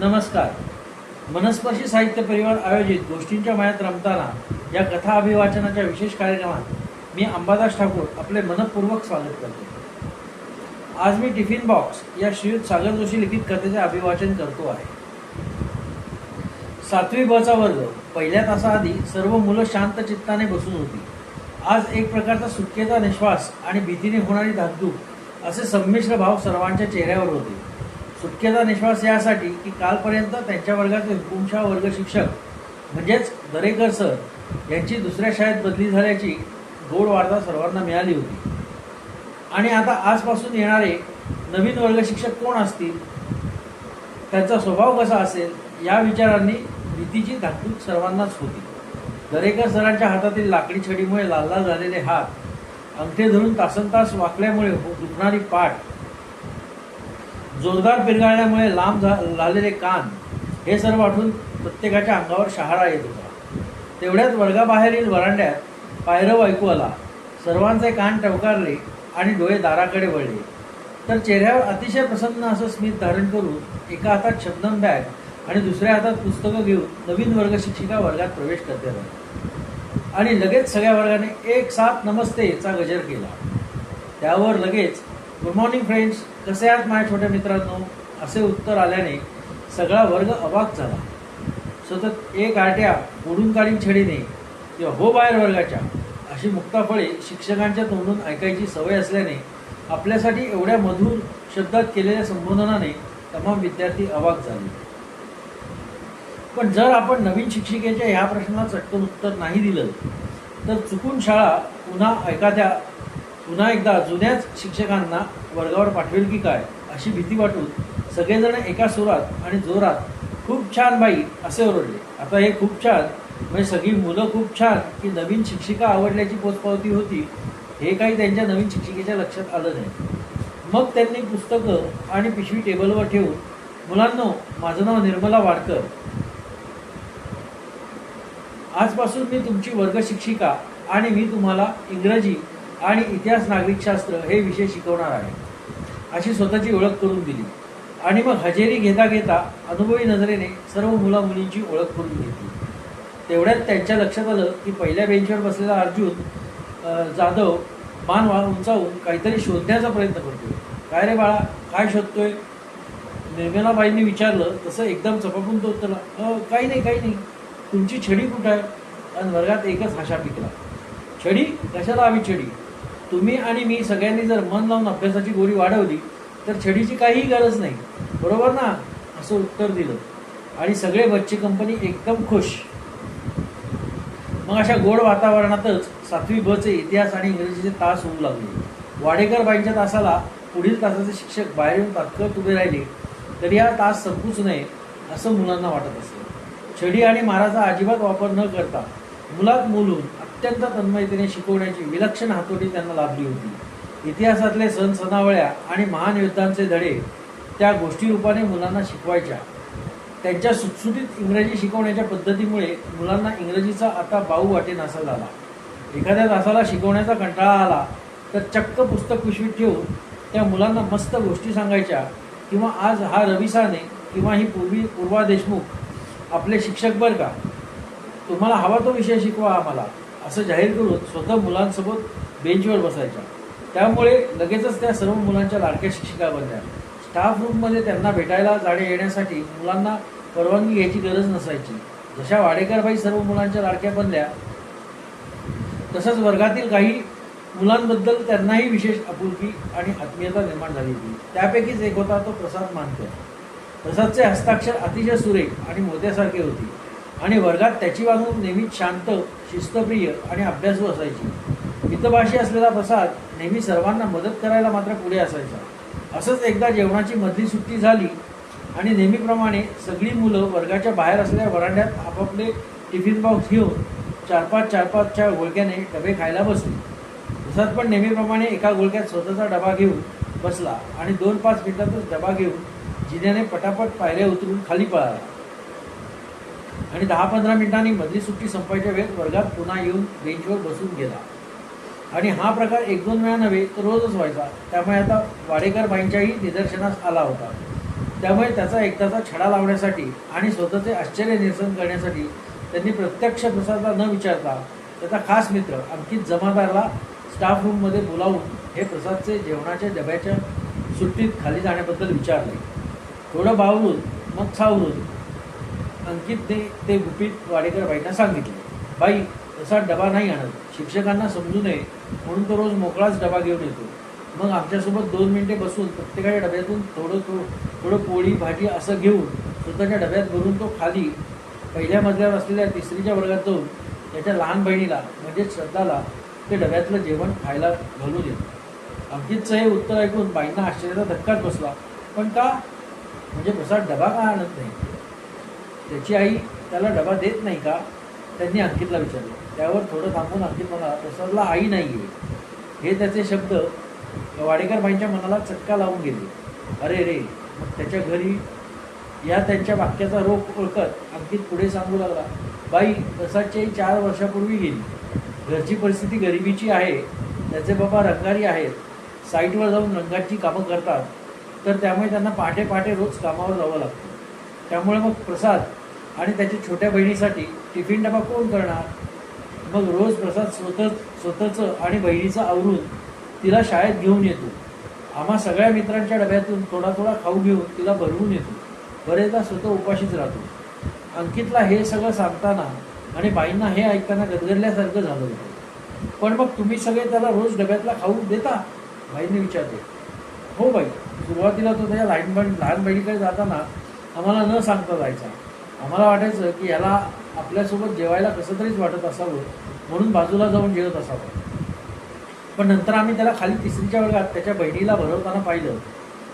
नमस्कार. मनस्पर्शी साहित्य परिवार आयोजित गोष्टींच्या मायात रमताना या कथा अभिवाचनाच्या विशेष कार्यक्रमात मी अंबादास ठाकूर आपले मनपूर्वक स्वागत करतो. आज मी टिफिन बॉक्स या श्रीयुत सागर जोशी लिखित कथेचे अभिवाचन करतो आहे. सातवी बचा वर्ग पहिल्या तासाआधी सर्व मुलं शांत चित्ताने बसून होती. आज एक प्रकारचा सुटकेचा निश्वास आणि भीतीने होणारी धाकधूक असे संमिश्र भाव सर्वांच्या चेहऱ्यावर होते. सुटकेचा निश्वास यासाठी की कालपर्यंत त्यांच्या वर्गाचे हुकुमशाह वर्ग शिक्षक म्हणजेच दरेकर सर यांची दुसऱ्या शाळेत बदली झाल्याची गोड वार्ता सर्वांना मिळाली होती. आणि आता आजपासून येणारे नवीन वर्ग शिक्षक कोण असतील? त्यांचा स्वभाव कसा असेल? या विचारांनी भीतीची धाकधूक सर्वांनाच होती. दरेकर सरांच्या हातातील लाकडी छडीमुळे लाल झालेले हात अंगठे धरून तासनतास वाकल्यामुळे हो दुखणारी पाठ जोरदार पिरगाळल्यामुळे लांब झा- झालेले कान हे सर्व आठवून प्रत्येकाच्या अंगावर शहारा येत होता. तेवढ्यात वर्गाबाहेरील वरांड्यात पायरव ऐकू आला. सर्वांचे कान टवकारले आणि डोळे दाराकडे वळले. तर चेहऱ्यावर अतिशय प्रसन्न असं स्मित धारण करून एका हातात शब्दम बॅग आणि दुसऱ्या हातात पुस्तकं घेऊन नवीन वर्ग शिक्षिका वर्गात प्रवेश करते आणि लगेच सगळ्या वर्गाने एक साथ नमस्तेचा गजर केला. त्यावर लगेच गुड मॉर्निंग फ्रेंड्स कसे आहात माझ्या छोट्या मित्रांनो? असे उत्तर आल्याने सगळा वर्ग अवाक झाला. सतत एक आरट्या ओढून काढीन छडीने किंवा हो बाहेर वर्गाच्या अशी मुक्ताफळे शिक्षकांच्या तोंडून ऐकायची सवय असल्याने आपल्यासाठी एवढ्या मधुर शब्दात केलेल्या संबोधनाने तमाम विद्यार्थी अवाक झाले. पण जर आपण नवीन शिक्षिकेच्या ह्या प्रश्नाला चटकन उत्तर नाही दिलं तर चुकून शाळा पुन्हा एखाद्या पुन्हा एकदा जुन्याच शिक्षकांना वर्गावर पाठवेल की काय अशी भीती वाटून सगळेजण एका सुरात आणि जोरात खूप छान बाई असे ओरडले. आता हे खूप छान म्हणजे सगळी मुलं खूप छान की नवीन शिक्षिका आवडल्याची पोचपावती होती हे काही त्यांच्या नवीन शिक्षिकेच्या लक्षात आलं नाही. मग त्यांनी पुस्तकं आणि पिशवी टेबलवर ठेवून मुलांनो माझं नाव निर्मला वाडकर. आजपासून मी तुमची वर्ग शिक्षिका आणि मी तुम्हाला इंग्रजी आणि इतिहास नागरिकशास्त्र हे विषय शिकवणार आहे. अशी स्वतःची ओळख करून दिली. आणि मग हजेरी घेता घेता अनुभवी नजरेने सर्व मुला मुलींची ओळख करून घेतली. तेवढ्यात त्यांच्या लक्षात आलं की पहिल्या बेंचवर बसलेला अर्जुन जाधव मान वा उंचावून काहीतरी शोधण्याचा प्रयत्न करतोय. काय रे बाळा काय शोधतोय? निर्मलाबाईंनी विचारलं तसं एकदम चपापून तो उत्तरला काही नाही काही नाही. तुमची छडी कुठं आहे? आणि वर्गात एकच हाशा पिकला. छडी? कशाला आम्ही छडी? तुम्ही आणि मी सगळ्यांनी जर मन लावून अभ्यासाची गोरी वाढवली तर छडीची काहीही गरज नाही. बरोबर ना? असं उत्तर दिलं. आणि सगळे बच्चे कंपनी एकदम खुश. मग अशा गोड वातावरणातच सातवी बचे इतिहास आणि इंग्रजीचे तास होऊ लागले. वाडेकर बाईंच्या तासाला पुढील तासाचे शिक्षक बाहेर येऊन तात्काळ उभे राहिले तरी हा तास संपूच नये असं मुलांना वाटत असेल छडी आणि माराचा अजिबात वापर न करता मुलात मुलून अत्यंत तन्मयतेने शिकवण्याची विलक्षण हातोटी त्यांना लाभली होती. इतिहासातले सण सणावळ्या आणि महान युद्धांचे धडे त्या गोष्टी रूपाने मुलांना शिकवायच्या. त्यांच्या सुटसुटीत इंग्रजी शिकवण्याच्या पद्धतीमुळे मुलांना इंग्रजीचा आता बाऊ वाटेनासा झाला एखाद्या तासाला शिकवण्याचा कंटाळा आला तर चक्क पुस्तक पिशवीत ठेवून त्या मुलांना मस्त गोष्टी सांगायच्या किंवा आज हा रवी साने किंवा ही पूर्वी पूर्वा देशमुख आपले शिक्षक बरं का? तुम्हाला हवा तो विषय शिकवा आम्हाला. असं जाहीर करून स्वतः मुलांसोबत बेंचवर बसायच्या. त्यामुळे लगेचच त्या सर्व मुलांच्या लाडक्या शिक्षिका बनल्या. स्टाफ रूममध्ये त्यांना भेटायला जाणे येण्यासाठी मुलांना परवानगी घ्यायची गरज नसायची. जशा वाडेकरबाई सर्व मुलांच्या लाडक्या बनल्या तसंच वर्गातील काही मुलांबद्दल त्यांनाही विशेष आपुलकी आणि आत्मीयता निर्माण झाली होती. त्यापैकीच एक होता तो प्रसाद मानकर. प्रसादचे हस्ताक्षर अतिशय सुरेख आणि मोत्यासारखे होते. आणि वर्गात त्याची वागणूक नेहमीच शांत शिस्तप्रिय आणि अभ्यासू असायची. मितभाषी असलेला प्रसाद नेहमी सर्वांना मदत करायला मात्र पुढे असायचा. असंच एकदा जेवणाची मधली सुट्टी झाली आणि नेहमीप्रमाणे सगळी मुलं वर्गाच्या बाहेर असलेल्या वरांड्यात आपापले टिफिन बॉक्स घेऊन चार पाच चार पाचच्या गोळक्याने डबे खायला बसले. प्रसाद पण नेहमीप्रमाणे एका गोळक्यात स्वतःचा डबा घेऊन बसला आणि दोन पाच मिनिटातच डबा घेऊन जिन्याने पटापट पायऱ्या उतरून खाली पळाला. आणि दहा पंधरा मिनिटांनी मधली सुट्टी संपायच्या वेळेत वर्गात पुन्हा येऊन बेंचवर बसून गेला. आणि हा प्रकार एक दोन वेळा नव्हे तर रोजच व्हायचा. त्यामुळे आता वाडेकर बाईंच्याही निदर्शनास आला होता. त्यामुळे त्याचा एकदाचा छडा लावण्यासाठी आणि स्वतःचे आश्चर्य निरसन करण्यासाठी त्यांनी प्रत्यक्ष प्रसादला न विचारता त्याचा खास मित्र अंकित जमादारला स्टाफ रूममध्ये बोलावून हे प्रसादचे जेवणाच्या डब्याच्या सुट्टीत खाली जाण्याबद्दल विचारले. थोडं बावरून मग सावरून अंकित ते ते गुपित वाडेकर बाईंना सांगितले. बाई तसा डबा नाही आणत. शिक्षकांना समजू नये. म्हणून तो रोज मोकळाच डबा घेऊन येतो. मग आमच्यासोबत दोन मिनिटे बसून प्रत्येकाच्या डब्यातून थोडं थोडं थोडं पोळी भाजी असं घेऊन स्वतःच्या डब्यात भरून तो खाली पहिल्या मजल्यावर असलेल्या तिसरीच्या वर्गात जाऊन त्याच्या लहान बहिणीला म्हणजेच श्रद्धाला ते डब्यातलं जेवण खायला घालू येतो. अंकितचं हे उत्तर ऐकून बाईंना आश्चर्याचा धक्काच बसला. पण का? म्हणजे प्रसाद डबा का आणत नाही? त्याची आई त्याला डबा देत नाही का? त्यांनी अंकितला विचारलं. त्यावर थोडं थांबून अंकित म्हणाला प्रसादला आई नाही आहे हे त्याचे शब्द वाडेकर भाईंच्या मनाला चटका लावून गेले. अरे रे मग त्याच्या घरी या त्यांच्या वाक्याचा रोख ओळखत अंकित पुढे सांगू लागला बाई प्रसादची आई चार वर्षापूर्वी गेली. घरची परिस्थिती गरिबीची आहे त्याचे बाबा रंगारी आहेत साईटवर जाऊन रंगाची कामं करतात तर त्यामुळे त्यांना पहाटे पहाटे रोज कामावर जावं लागतं. त्यामुळे मग प्रसाद आणि त्याच्या छोट्या बहिणीसाठी टिफिन डबा कोण करणार? मग रोज प्रसाद स्वतः स्वतःचं आणि बहिणीचं आवरून तिला शाळेत घेऊन येतो. आम्हा सगळ्या मित्रांच्या डब्यातून थोडा थोडा खाऊ घेऊन तिला भरवून येतो. बरेचदा स्वतः उपाशीच राहतो. अंकितला हे सगळं सांगताना आणि बाईंना हे ऐकताना गदगदल्यासारखं झालं होतं. पण मग तुम्ही सगळे त्याला रोज डब्यातला खाऊ देता? बाईंनी विचारते हो बाई सुरुवातीला तो त्याच्या लहान बहीण लहान बहिणीकडे जाताना आम्हाला न सांगता जायचा. आम्हाला वाटायचं की याला आपल्यासोबत जेवायला कसं तरीच वाटत असावं म्हणून बाजूला जाऊन जेवत असावं. पण नंतर आम्ही त्याला खाली तिसरीच्या वर्गात त्याच्या बहिणीला भरवताना पाहिलं.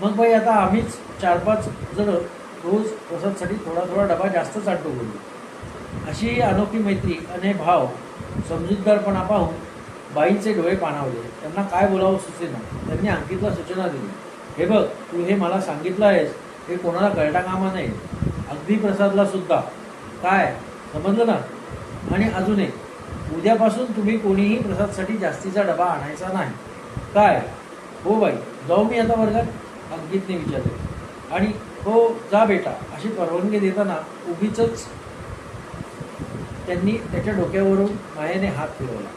मग बाई आता आम्हीच चार पाच जण रोज प्रसादसाठी थोडा थोडा डबा जास्तच आणतो बोललो. अशी अनोखी मैत्री आणि भाव समजूतदारपणा पाहून बाईंचे डोळे पाणावले. त्यांना काय बोलावं सुचेना. त्यांनी अंकितला सूचना दिली. हे बघ तू हे मला सांगितलं आहेस हे कोणाला कळटा कामा नये. अगदी प्रसादला सुद्धा. काय? समजलं ना? आणि अजून एक. उद्यापासून तुम्ही कोणीही प्रसादसाठी जास्तीचा डबा आणायचा नाही. काय? हो बाई. जाऊ मी आता वर्गात. अंकितने विचारले. आणि हो जा बेटा. अशी परवानगी देताना उगीच त्यांनी त्याच्या डोक्यावरून मायेने हात फिरवला.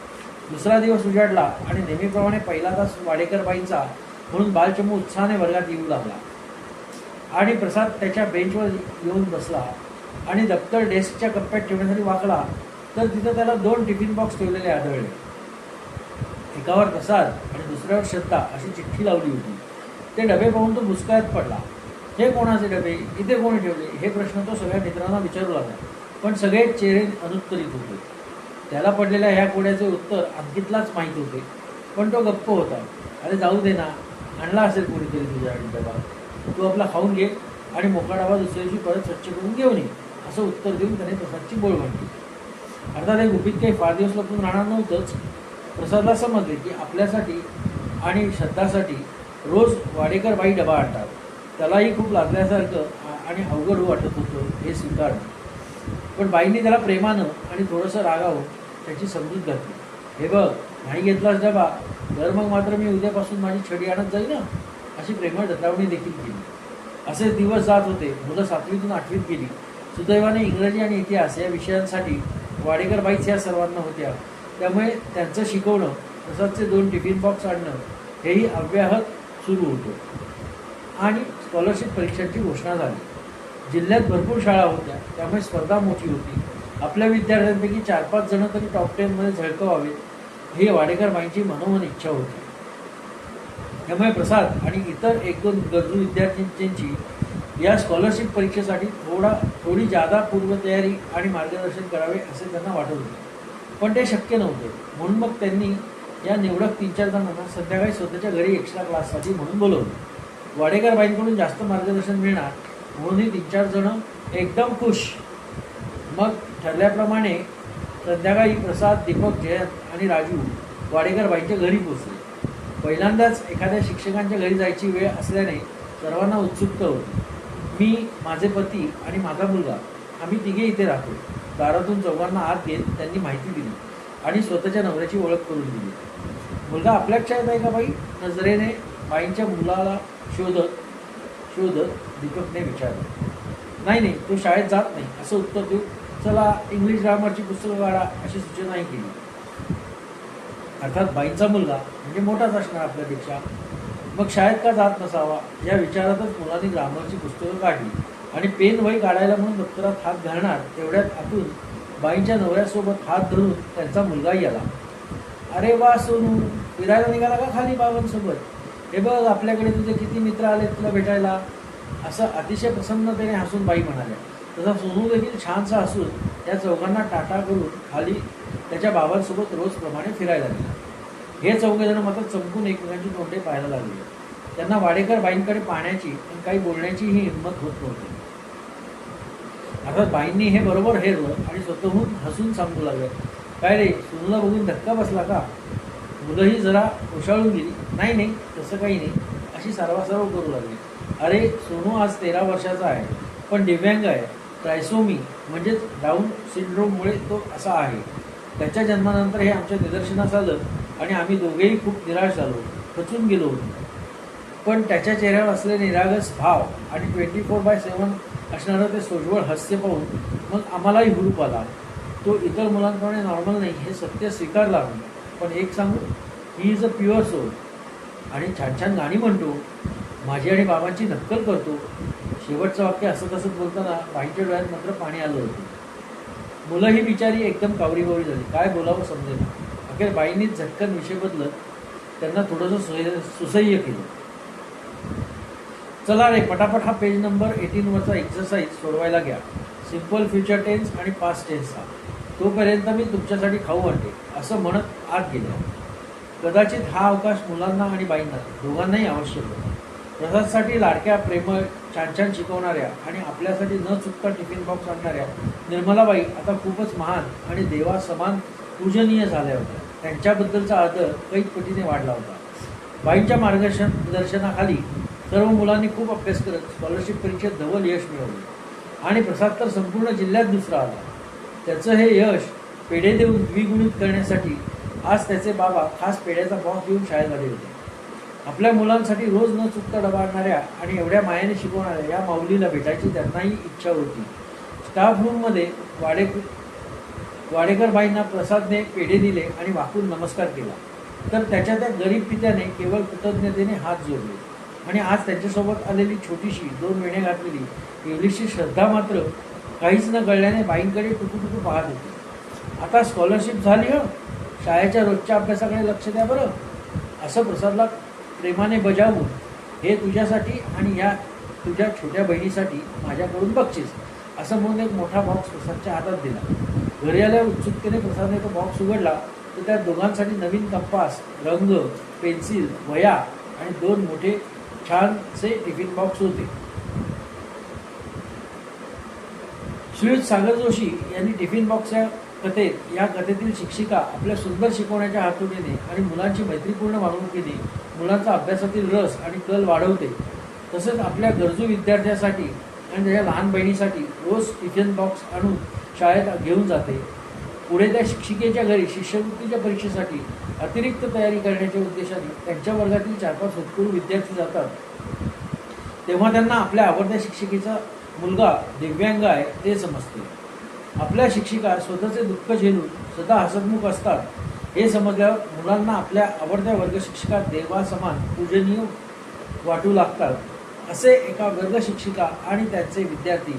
दुसरा दिवस उजाडला आणि नेहमीप्रमाणे पहिला तास वाडेकर बाईंचा म्हणून बालचमू उत्साहाने वर्गात येऊ लागला. आणि प्रसाद त्याच्या बेंचवर येऊन बसला आणि दप्तर डेस्कच्या कप्प्यात ठेवण्यासाठी वाकला तर तिथं त्याला दोन टिफिन बॉक्स ठेवलेले आढळले. एकावर प्रसाद आणि दुसऱ्यावर श्रद्धा अशी चिठ्ठी लावली होती. ते डबे पाहून तो बुचकायत पडला. हे कोणाचे डबे? इथे कोणी ठेवले? हे प्रश्न तो सगळ्या मित्रांना विचारू लागला. पण सगळे चेहरे अनुत्तरित होते. त्याला पडलेल्या ह्या कोड्याचे उत्तर अंकितलाच माहीत होते. पण तो गप्प होता. अरे जाऊ दे ना. आणला असेल कोणीतरी तुझ्या डबा तू आपला खाऊन घे आणि मोकळा डबा दुसऱ्या दिवशी परत स्वच्छ करून घेऊन ये असं उत्तर देऊन त्याने प्रसादची बोळ मांडली. अर्थात हे गुपित काही फार दिवस लपून राहणार नव्हतंच. प्रसादला समजले की आपल्यासाठी आणि श्रद्धासाठी रोज वाडेकर बाई डबा आणतात. त्यालाही खूप लाजल्यासारखं आणि अवघड हो वाटत होतं हे स्वीकारणं. पण बाईंनी त्याला प्रेमानं आणि थोडंसं रागावं त्याची समजूत घातली. हे बघ नाही घेतलास डबा तर मग मात्र मी उद्यापासून माझी छडी आणत जाईल ना अशी प्रेमळ दत्रावणी देखील केली. असे दिवस जात होते. मुलं सातवीतून आठवीत गेली. सुदैवाने इंग्रजी आणि इतिहास या विषयांसाठी वाडेकर बाईच या सर्वांना होत्या. त्यामुळे त्यांचं शिकवणं प्रसादचे दोन टिफिन बॉक्स आणणं हेही अव्याहत सुरू होतं. आणि स्कॉलरशिप परीक्षांची घोषणा झाली. जिल्ह्यात भरपूर शाळा होत्या. त्यामुळे स्पर्धा मोठी होती. आपल्या विद्यार्थ्यांपैकी चार पाच जण तरी टॉप टेनमध्ये झळकवावेत ही वाडेकर बाईंची मनोमन इच्छा होती. त्यामुळे प्रसाद आणि इतर एक दोन गरजू विद्यार्थ्यांची या स्कॉलरशिप परीक्षेसाठी थोडा थोडी जादा पूर्वतयारी आणि मार्गदर्शन करावे असे त्यांना वाटत होते. पण ते शक्य नव्हते. म्हणून मग त्यांनी या निवडक तीन चार जणांना संध्याकाळी स्वतःच्या घरी एक्स्ट्रा क्लाससाठी म्हणून बोलवलं. वाडेकर बाईंकडून जास्त मार्गदर्शन मिळणार म्हणून ही तीन चार जण एकदम खुश. मग ठरल्याप्रमाणे संध्याकाळी प्रसाद दीपक जयंत आणि राजू वाडेकर बाईंच्या घरी पोचले पहिल्यांदाच एखाद्या शिक्षकांच्या घरी जायची वेळ असल्याने सर्वांना उत्सुकता होती. मी माझे पती आणि माझा मुलगा आम्ही तिघे इथे राहतो. दारातून चौघांना आत घेत त्यांनी माहिती दिली आणि स्वतःच्या नवऱ्याची ओळख करून दिली. मुलगा आपल्याच शाळेत आहे का बाई? नजरेने बाईंच्या मुलाला शोधत शोधत दीपकने विचारलं. नाही नाही तो शाळेत जात नाही. असं उत्तर देऊ चला इंग्लिश ग्रामरची पुस्तकं काढा अशी सूचनाही केली. अर्थात बाईंचा मुलगा म्हणजे मोठाच असणार आपल्यापेक्षा. मग शाळेत का जात नसावा? या विचारातच मुलांनी ग्रामरची पुस्तकं काढली. आणि पेन वही काढायला म्हणून दप्तरात हात घालणार तेवढ्यात आतून बाईंच्या नवऱ्यासोबत हात धरून त्यांचा मुलगाही आला. अरे वा सोनू फिरायला निघाला का खाली बाबांसोबत? हे बघ आपल्याकडे तुझे किती मित्र आले तुला भेटायला. असं अतिशय प्रसन्नतेने हसून बाई म्हणाल्या. तसा सोनू देखील छानसा हसून त्या चौघांना टाटा करून खाली त्याच्या बाबांसोबत रोजप्रमाणे फिरायला गेला. हे चौघेजण मात्र चमकून एकमेकांची तोंडे पाहायला लागले. त्यांना वाडेकर बाईंकडे पाहण्याची आणि काही बोलण्याचीही हिंमत होत नव्हती. अर्थात बाईंनी हे बरोबर हेरलं आणि स्वतःहून हसून सांगू लागलं. काय रे सुनला बघून धक्का बसला का? मुलंही जरा ओशाळून गेली. नाही नाही तसं काही नाही. अशी सर्वासर्व करू लागली. अरे सोनू आज तेरा वर्षाचा आहे पण दिव्यांग आहे. ट्रायसोमी म्हणजेच डाऊन सिंड्रोममुळे तो असा आहे. त्याच्या जन्मानंतर हे आमच्या निदर्शनास आलं आणि आम्ही दोघेही खूप निराश झालो खचून गेलो होतो. पण त्याच्या चेहऱ्यावर असलेले निरागस भाव आणि ट्वेंटी फोर बाय सेवन असणारं ते सोज्वळ हास्य पाहून मग आम्हालाही हुरूप आला. तो इतर मुलांप्रमाणे नॉर्मल नाही हे सत्य स्वीकारला आम्ही पण एक सांगू he is a pure soul. आणि छान छान गाणी म्हणतो माझी आणि बाबांची नक्कल करतो. शेवटचं वाक्य असं तसंच बोलताना बाईच्या डोळ्यात मात्र पाणी आलं होतं. मुलं ही बिचारी एकदम कावरीबावरी झाली. काय बोलावं समजेल. अखेर बाईंनीच झटकन विषय बदलत त्यांना थोडंसं सुय सुसह्य केलं. चला रे पटापट हा पेज नंबर एटीनवरचा एक्सरसाइज सोडवायला घ्या. सिंपल फ्युचर टेन्स आणि पास्ट टेन्सचा तोपर्यंत मी तुमच्यासाठी खाऊ आणते असं म्हणत आत गेल्या. कदाचित हा अवकाश मुलांना आणि बाईंना दोघांनाही आवश्यक होता. प्रसादसाठी लाडक्या प्रेमळ छान छान शिकवणाऱ्या आणि आपल्यासाठी न चुकता टिफिन बॉक्स आणणाऱ्या निर्मलाबाई आता खूपच महान आणि देवा समान पूजनीय झाल्या होत्या. त्यांच्याबद्दलचा आदर कैक पटीने वाढला होता. बाईंच्या मार्गदर्शन दर्शनाखाली सर्व मुलांनी खूप अभ्यास करत स्कॉलरशिप परीक्षेत धवल यश मिळवले. आणि प्रसाद तर संपूर्ण जिल्ह्यात दुसरा आला. त्याचं हे यश पेढे देऊन द्विगुणित करण्यासाठी आज त्याचे बाबा खास पेढ्याचा बॉक्स देऊन शाळेत आले होते. आपल्या मुलांसाठी रोज न चुकता डबाळणाऱ्या आणि एवढ्या मायाने शिकवणाऱ्या या माऊलीला भेटायची त्यांनाही इच्छा होती. स्टाफ रूममध्ये वाडे वाडेकर बाईंना प्रसादने पेढे दिले आणि वाकून नमस्कार केला. तर त्याच्या त्या गरीब पित्याने केवळ कृतज्ञतेने हात जोडले. आणि आज त्यांच्यासोबत आलेली छोटीशी दोन वेणे घातलेली एवढीशी श्रद्धा मात्र काहीच न कळल्याने बाईंकडे टुकू टुकू पाहत होती. आता स्कॉलरशिप झाली हं. शाळेच्या रोजच्या अभ्यासाकडे लक्ष द्या बरं. असं प्रसादला प्रेमाने बजावून हे तुझ्यासाठी आणि या तुझ्या छोट्या बहिणीसाठी माझ्याकडून बक्षीस. असं म्हणून एक मोठा बॉक्स प्रसादच्या हातात दिला. घरी आल्या उत्सुकतेने प्रसादने तो बॉक्स उघडला तर त्या दोघांसाठी नवीन कंपास रंग पेन्सिल वया आणि दोन मोठे छानसे टिफिन बॉक्स होते. श्रीयुत सागर जोशी यांनी टिफिन बॉक्स या कथेत या कथेतील शिक्षिका आपल्या सुंदर शिकवण्याच्या हातोटीने आणि मुलांची मैत्रीपूर्ण वागणुकीने मुलांचा अभ्यासातील रस आणि कल वाढवते. तसेच आपल्या गरजू विद्यार्थ्यासाठी आणि त्याच्या लहान बहिणीसाठी रोज टिफिन बॉक्स आणून शाळेत घेऊन जाते. पुढे त्या शिक्षिकेच्या घरी शिष्यवृत्तीच्या परीक्षेसाठी अतिरिक्त तयारी करण्याच्या उद्देशाने त्यांच्या वर्गातील चार पाच होतकरू विद्यार्थी जातात. तेव्हा त्यांना आपल्या आवडत्या शिक्षिकेचा मुलगा दिव्यांग आहे ते समजते. आपल्या शिक्षिका स्वतःचे दुःख झेलून स्वतः हसतमुख असतात हे समजल्यावर मुलांना आपल्या आवडत्या वर्ग शिक्षिका देवासमान पूजनीय वाटू लागतात. असे एका वर्ग शिक्षिका आणि त्यांचे विद्यार्थी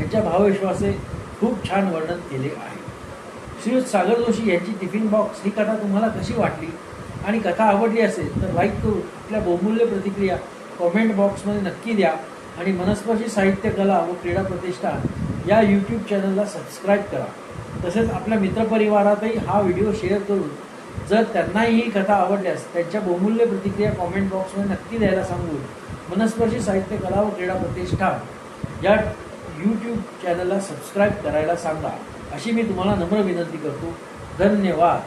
यांच्या भावविश्वासे खूप छान वर्णन केले आहे. श्रीयुत सागर जोशी यांची टिफिन बॉक्स ही कथा तुम्हाला कशी वाटली? आणि कथा आवडली असेल तर लाईक करून आपल्या बहुमूल्य प्रतिक्रिया कॉमेंट बॉक्समध्ये नक्की द्या आणि मनस्पर्शी साहित्य कला व क्रीडा प्रतिष्ठान या यूट्यूब चॅनलला सबस्क्राईब करा. तसेच आपल्या मित्रपरिवारातही हा व्हिडिओ शेअर करून जर त्यांनाही ही कथा आवडल्यास त्यांच्या बहुमूल्य प्रतिक्रिया कॉमेंट बॉक्समध्ये नक्की द्यायला सांगून मनस्पर्शी साहित्य कला व क्रीडा प्रतिष्ठान या यूट्यूब चॅनलला सबस्क्राईब करायला सांगा. अशी मी तुम्हाला नम्र विनंती करतो. धन्यवाद.